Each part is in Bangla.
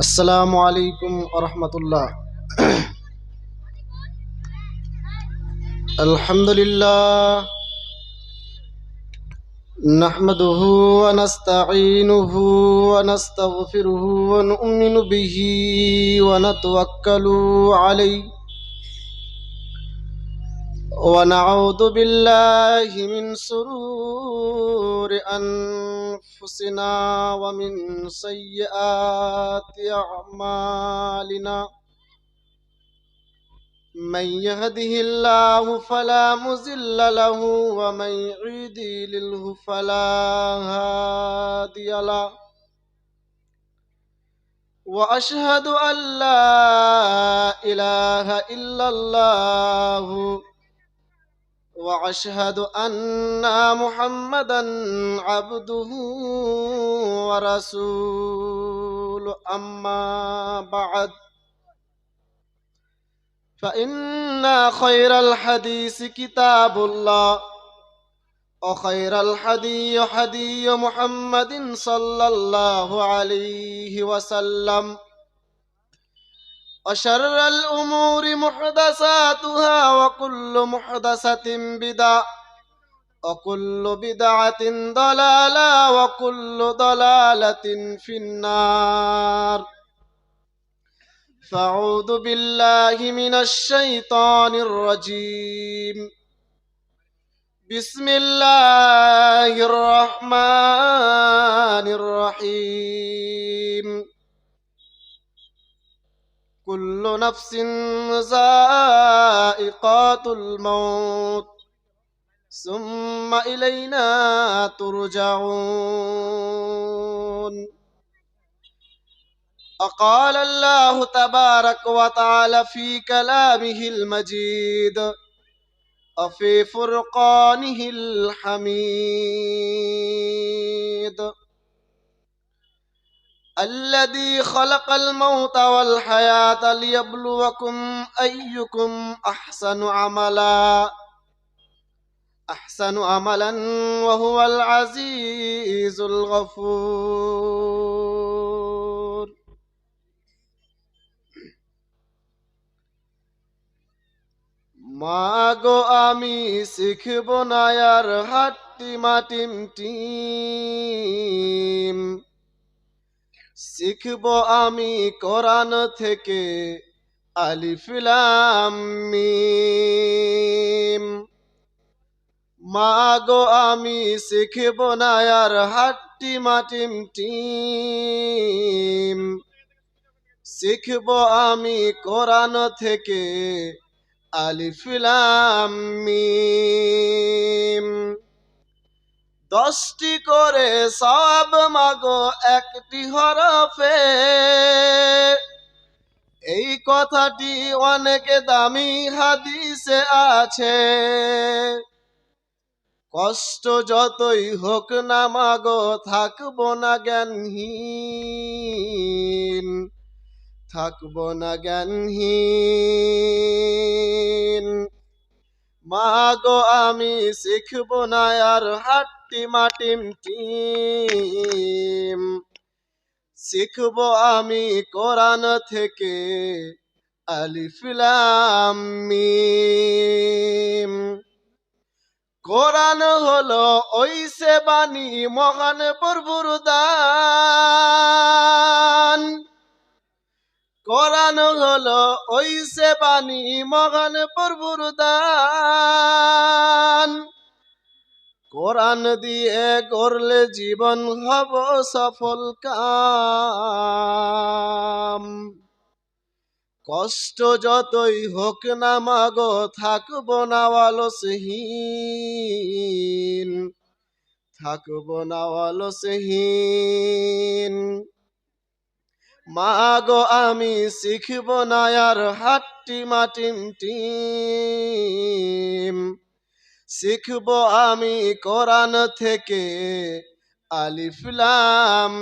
السلام علیکم ورحمت اللہ۔ الحمدللہ نحمده ونستعینه ونستغفره ونؤمن به ونتوکل علیه ونعوذ بالله من سرور أنفسنا ومن سيئات أعمالنا. من يهده الله فلا مزل له ومن يضلله فلا هادي له. وأشهد أن لا إله إلا الله وأشهد أن محمدا عبده ورسوله أما بعد فإن خير الحديث كتاب الله وخير الحدي حدي محمد صلى الله عليه وسلم. وشر الأمور محدثاتها وكل محدثة بدعة وكل بدعة ضلالة وكل ضلالة في النار. فأعوذ بالله من الشيطان الرجيم. بسم الله الرحمن الرحيم. كل نفس ذائقات الموت. ثم إلينا ترجعون. وقال الله تبارك وتعالى في كلامه المجيد وفي فرقانه الحميد. الذي خلق الموت والحياة ليبلوكم أيكم أحسن عملا أحسن عملا وهو العزيز الغفور মাগো আমি শিখব না আর হাট্টি মাটিম টিম শিখব আমি কোরআন থেকে আলিফিলাম মিম। মাগো আমি শিখব না আর হাট্টি মাটিম টিম। শিখব আমি কোরআন থেকে আলিফিলাম মিম। দশটি করে সব মাগো একটি হরফে। এই কথাটি অনেক দামি হাদিসে আছে। কষ্ট যতই হোক না মাগো, থাকব না জ্ঞানহীন, থাকব না জ্ঞানহীন। মাগো, আমি শিখব না আর হাট্টি মাটিম টিম। শিখব আমি কোরআন থেকে আলিফিলাম মিম। কোরআন হলো ওই সে বাণী মহান প্রভুর দান। কোরআন হলো ওই সে বাণী মহান প্রভুর দান। কোরআন দিয়ে করলে জীবন হব সফল কাম। কষ্ট যতই হোক না মাগো, থাকব না অলসহীন। থাকব না অলসহীন। মাগো, আমি শিখব না আর হাট্টি মাটিম টিম। শিখব আমি কোরআন থেকে আলিফলাম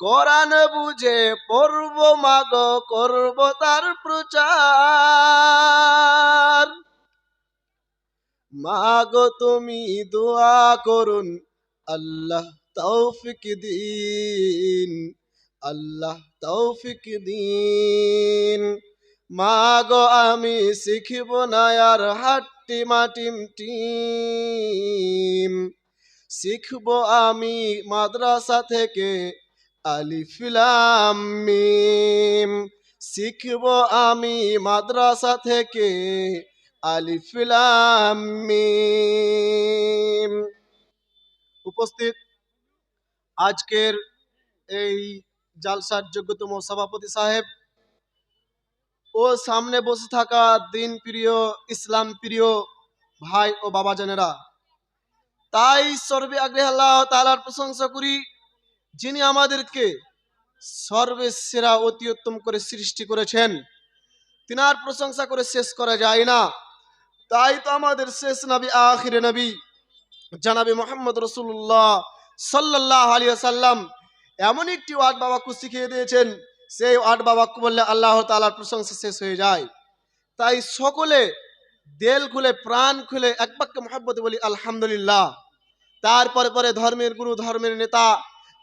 কোরআন বুঝে পড়ব, মাগো, করব তার প্রচার। মাগো, তুমি দোয়া করুন আল্লাহ তৌফিক দিন, আল্লাহ তৌফিক দিন। মাগো, আমি শিখিব না আর হাট্টি মাটিম টিম। শিখব আমি মাদ্রাসা থেকে আলিফিলাম মিম। শিখব আমি মাদ্রাসা থেকে আলিফিলাম মিম। উপস্থিত। আজকের এই জালসার যোগ্যতম সভাপতি সাহেব ও সামনে বসে থাকা দিন প্রিয়, ইসলাম প্রিয় ভাই ও বাবা জানেরা তাই সর্বে আগ্রহ তালার প্রশংসা করি, যিনি আমাদেরকে সর্বেসেরা অতি উত্তম করে সৃষ্টি করেছেন। তিনার প্রশংসা করে শেষ করা যায় না। তাই তো আমাদের শেষ নবী, আখিরে নবী জানাবি মোহাম্মদ রসুল্লাহ সাল্লাহ আলিয়া সাল্লাম এমন একটি ওয়ার্ড বাবাকে শিখিয়ে দিয়েছেন, সেই ওয়ার্ড বাবাকে বললে আল্লাহ তালার প্রশংসা শেষ হয়ে যায়। তাই সকলে দেল খুলে, প্রাণ খুলে এক বাক্যে মোহাম্মত বলি, আলহামদুলিল্লাহ। তারপরে পরে ধর্মের গুরু, ধর্মের নেতা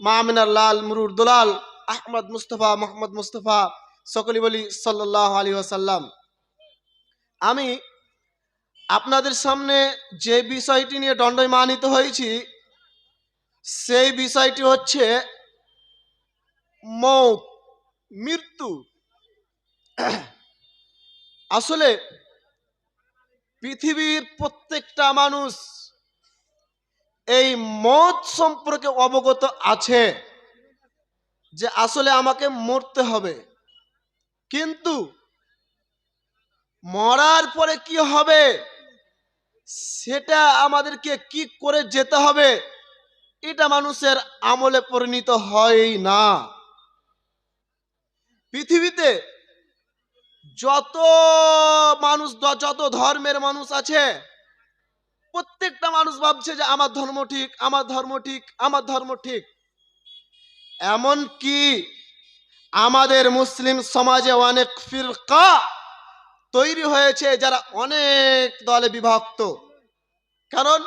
মামিনার লাল, মুরুর দুলাল, আহমদ মুস্তফা, মোহাম্মদ মুস্তফা সকলে বলি সাল্লাহ আলী আসাল্লাম আমি আপনাদের সামনে যে বিষয়টি নিয়ে দণ্ডমানিত হয়েছি, সেই বিষয়টি হচ্ছে মৌত, মৃত্যু। আসলে পৃথিবীর প্রত্যেকটা মানুষ এই মত সম্পর্কে অবগত আছে যে আসলে আমাকে মরতে হবে। কিন্তু মরার পরে কি হবে? সেটা আমাদেরকে কি করে যেতে হবে? এটা মানুষের আমলে পরিণত হয় না। পৃথিবীতে যত মানুষ, যত ধর্মের মানুষ আছে, প্রত্যেকটা মানুষ ভাবছে যে আমার ধর্ম ঠিক, আমার ধর্ম ঠিক, আমার ধর্ম ঠিক। এমন কি আমাদের মুসলিম সমাজে অনেক ফিরকা তৈরি হয়েছে যারা অনেক দলে বিভক্ত। কারণ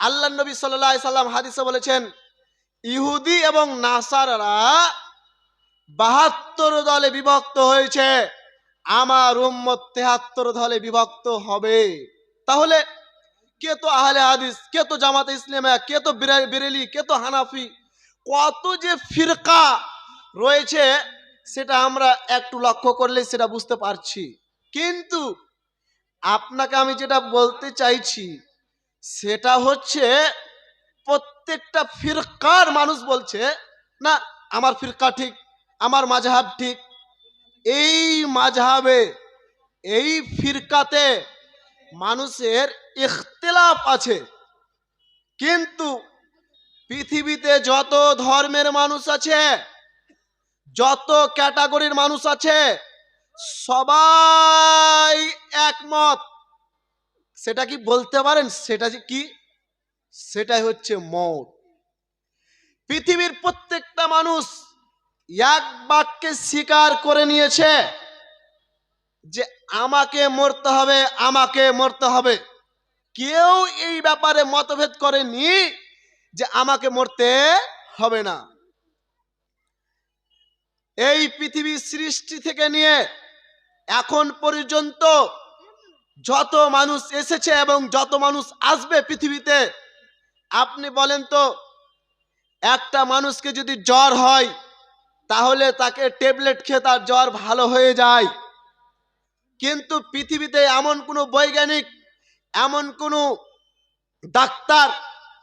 আল্লাহ নবী সাল্লাহ সাল্লাম হাদিসে বলেছেন, ইহুদি এবং নাসারারা বাহাত্তর দলে বিভক্ত হয়েছে, আমার উম্মত তেহাত্তর দলে বিভক্ত হবে। তাহলে কে তো আহলে হাদিস, কে তো জামাতে ইসলামা কে তো বেরেলি, কে তো হানাফি, কত যে ফিরকা রয়েছে, সেটা আমরা একটু লক্ষ্য করলে সেটা বুঝতে পারছি। কিন্তু আপনাকে আমি যেটা বলতে চাইছি, সেটা হচ্ছে প্রত্যেকটা ফিরকার মানুষ বলছে, না, আমার ফিরকা ঠিক, আমার মাঝহাব ঠিক। এই মাঝহাবে, এই ফিরকাতে মানুষের ইখতলাফ আছে। কিন্তু পৃথিবীতে যত ধর্মের মানুষ আছে, যত ক্যাটাগরির মানুষ আছে সবাই একমত। সেটা কি বলতে পারেন? সেটা কি? সেটাই হচ্ছে মত। পৃথিবীর প্রত্যেকটা মানুষ এক বাক্যে স্বীকার করে নিয়েছে যে আমাকে মরতে হবে, আমাকে মরতে হবে। কেউ এই ব্যাপারে মতভেদ করেনি যে আমাকে মরতে হবে না। এই পৃথিবী সৃষ্টি থেকে নিয়ে এখন পর্যন্ত যত মানুষ এসেছে এবং যত মানুষ আসবে পৃথিবীতে, আপনি বলেন তো, একটা মানুষকে যদি জ্বর হয়, তাহলে তাকে ট্যাবলেট খেয়ে তার জ্বর ভালো হয়ে যায়। কিন্তু পৃথিবীতে এমন কোনো বৈজ্ঞানিক, এমন কোনো ডাক্তার,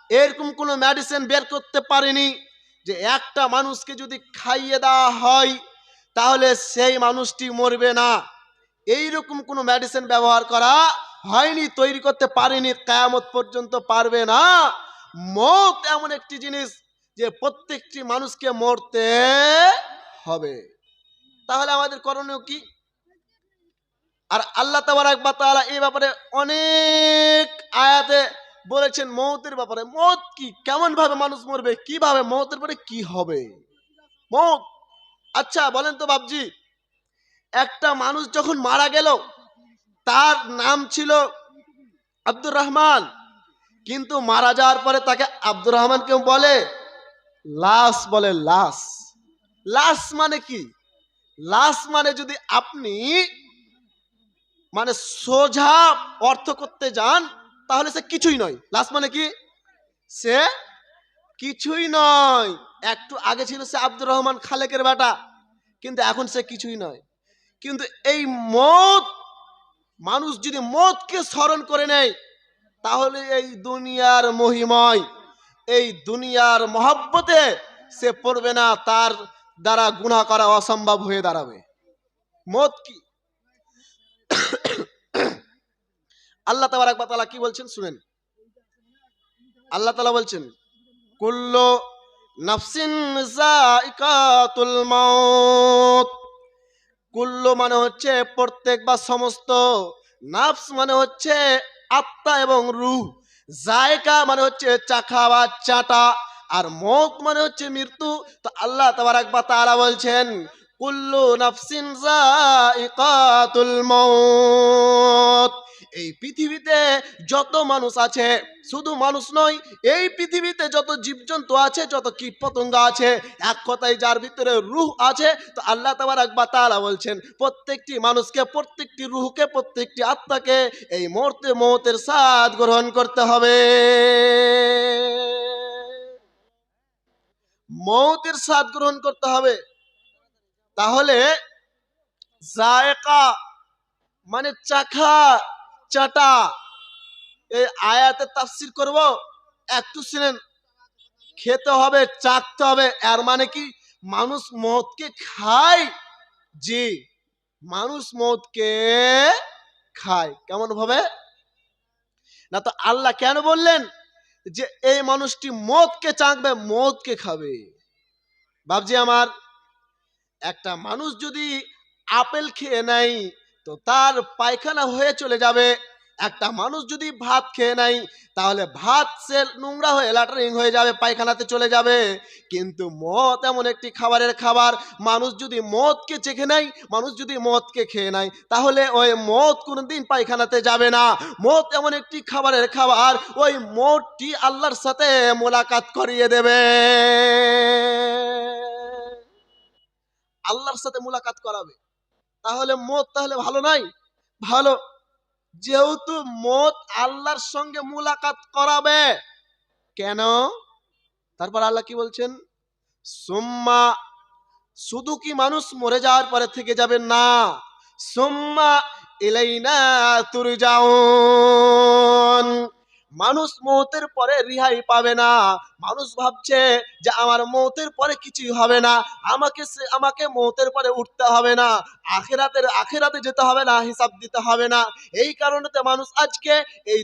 এরকম কোনো মেডিসিন বের করতে পারেনি যে একটা মানুষকে যদি খাইয়ে দেওয়া হয়, তাহলে সেই মানুষটি মরবে না। এইরকম কোনো মেডিসিন ব্যবহার করা হয়নি, তৈরি করতে পারেনি, কেয়ামত পর্যন্ত পারবে না। মত এমন একটি জিনিস যে প্রত্যেকটি মানুষকে মরতে হবে। তাহলে আমাদের করণীয় কি? আর আল্লাহ তাবার একবার তারা এই ব্যাপারে অনেক আয়াতে বলেছেন মৌতের ব্যাপারে। মত কি? কেমন ভাবে মানুষ মরবে? কীভাবে? মৌতের পরে কি হবে? মত। আচ্ছা বলেন তো বাবজি একটা মানুষ যখন মারা গেল, তার নাম ছিল আব্দুর রহমান। কিন্তু মারা যাওয়ার পরে তাকে আব্দুর রহমান কেউ বলে? লাশ বলে লাশ লাশ মানে কি? লাশ মানে যদি আপনি মানে সোজা অর্থ করতে যান, তাহলে সে কিছুই নয়। লাশ মানে কি? সে কিছুই নয়। একটু আগে ছিল সে আব্দুর রহমান খালেকের বেটা, কিন্তু এখন সে কিছুই নয়। কিন্তু এই মত মানুষ যদি মতকে স্মরণ করে নেয়, তাহলে এই দুনিয়ার মহিময়, এই দুনিয়ার মহাব্বতে সে পড়বে না, তার দ্বারা গুণা করা অসম্ভব হয়ে দাঁড়াবে। মত কি? আল্লাহ তালা কি বলছেন শুনেন? আল্লাহ তালা বলছেন, কুল্লো নাফসিন মাউত। কুল্লো মানে হচ্ছে প্রত্যেক বা সমস্ত, নাফস মানে হচ্ছে আত্মা এবং রুহ, জায়কা মানে হচ্ছে চাখা বা চাটা, আর মত মানে হচ্ছে মৃত্যু। তো আল্লাহ তাবারাক বা তারা বলছেন, কুল্লু নাফসিন জাইকাতুল মাউত এই পৃথিবীতে যত মানুষ আছে, শুধু মানুষ নয়, এই পৃথিবীতে যত জীবজন্তু আছে, যত কীট পতঙ্গ আছে, এক কথায় যার ভিতরে রুহ আছে, তো আল্লাহ তাবার একবার তারা বলছেন, প্রত্যেকটি মানুষকে, প্রত্যেকটি রুহকে, প্রত্যেকটি আত্মাকে এই মুহূর্তে মৌতের স্বাদ গ্রহণ করতে হবে। মৌতের স্বাদ গ্রহণ করতে হবে। তাহলে জায়কা মানে চাখা। চাটা এই আয়াতে তাফসির করব, একটু শুনেন। খেতে হবে, চাকতে হবে, এর মানে কি? মানুষ মদকে খায়, জি, মানুষ মদকে খায়। কেমন ভাবে? না তো আল্লাহ কেন বললেন যে, এই মানুষটি মদকে চাকবে মদকে খাবে? বাবজি আমার, একটা মানুষ যদি আপেল খেয়ে নেয় তো তার পায়খানা হয়ে চলে যাবে। একটা মানুষ যদি ভাত খেয়ে নেয়, তাহলে ভাত সে নোংরা হয়ে ল্যাটারিং হয়ে যাবে, পায়খানাতে চলে যাবে। কিন্তু মদ এমন একটি খাবারের খাবার, মানুষ যদি মদকে চেখে নেয়, মানুষ যদি মদকে খেয়ে নেয়, তাহলে ওই মদ কোনো দিন পায়খানাতে যাবে না। মদ এমন একটি খাবারের খাবার, ওই মদটি আল্লাহর সাথে মোলাকাত করিয়ে দেবে। আল্লাহর সাথে মোলাকাত করাবে। তাহলে মদ তাহলে ভালো নাই? ভালো। যেহেতু মদ আল্লাহর সঙ্গে মুলাকাত করাবে। কেন? তারপর আল্লাহ কি বলছেন? সুম্মা, শুধু কি মানুষ মরে যাওয়ার পরে থেকে যাবে? না। সুম্মা ইলাইনা তুরজাউন। মানুষ মৌতের পরে রিহাই পাবে না। মানুষ ভাবছে যে আমার মৌতের পরে কিছুই হবে না। আমাকে আমাকে মৌতের পরে উঠতে হবে না। আখেরাতের, আখেরাতে যেতে হবে না, হিসাব দিতে হবে না। এই কারণেতে মানুষ আজকে এই